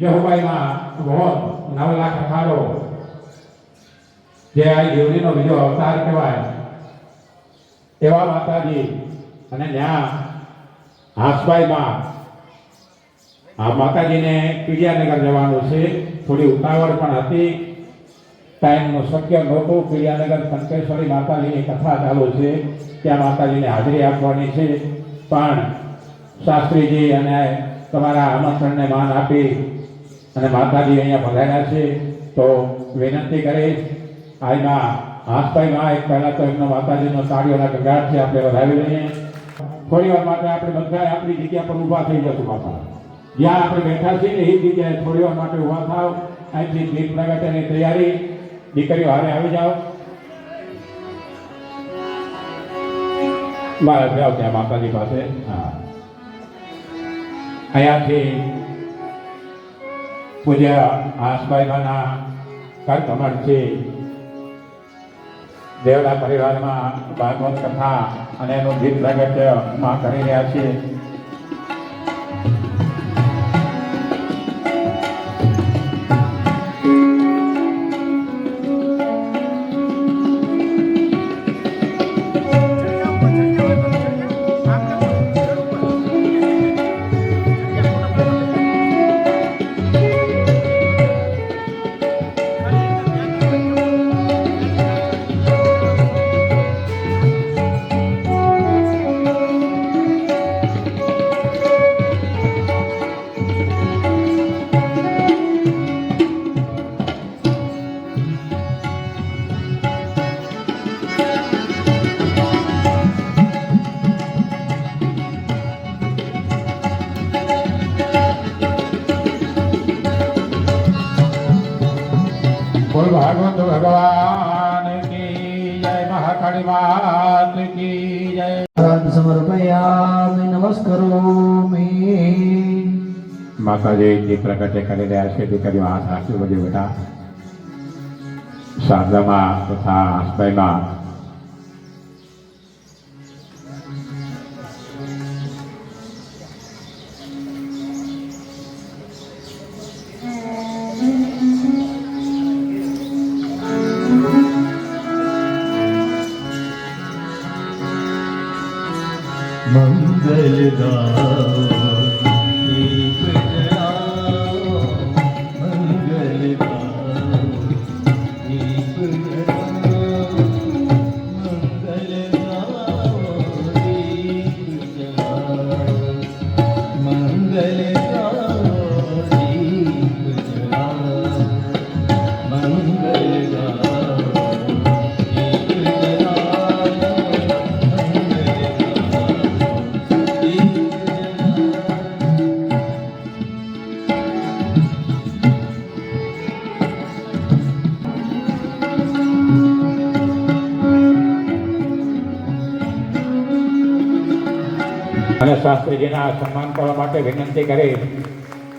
યહોવાઈમાં વહોત નવ લાખ અખાડો જે આ દેવરીનો બીજો અવતાર કહેવાય એવા માતાજી અને ત્યાં હાસભાઈમાં આ માતાજીને પીડિયાનગર જવાનું છે થોડી ઉતાવળ પણ હતી ટાઈમનું શક્ય નહોતું પીડિયાનગર કંકેશ્વરી માતાજીની કથા ચાલુ છે ત્યાં માતાજીને હાજરી આપવાની છે પણ શાસ્ત્રીજી અને તમારા આમંત્રણને માન આપી. અને માતાજી અહીંયા પધાર્યા છે, તો વિનંતી કરીશ આજના હાથભાઈમાં એક પહેલા તો એમનો માતાજીનો તાળીઓના છે, આપણે વધાવી લઈએ. થોડી વાર માટે આપણે બધા આપણી જગ્યા પર ઊભા થઈ જશું માતા જ્યાં આપણે બેઠા છીએ ને એ જગ્યાએ થોડી વાર માટે ઊભા થાવ. અહીંથી દીપ પ્રગટેની તૈયારી. દીકરીઓ, હારે આવી જાઓ. મારા જાઓ ત્યાં માતાજી પાસે. હા. અહીંયાથી પૂજ્ય આસભાઈમાંના કર છે દેવડા પરિવારમાં ભાગવત કથા અને એનું ગીત પ્રગટ્યમાં કરી રહ્યા છીએ. બોલ ભાગવત ભગવાન કી જય મહાકાળી માત કી જય. સમર્પયામિ નમસ્કરોમિ માતાજી જે પ્રગટે કરી રહ્યા છે દીકરીઓ હાથ રાખી બધી બધા શારદામાં તથા આસભાઈમાં மங்களதா અને શાસ્ત્રીજીના સન્માન કરવા માટે વિનંતી કરી.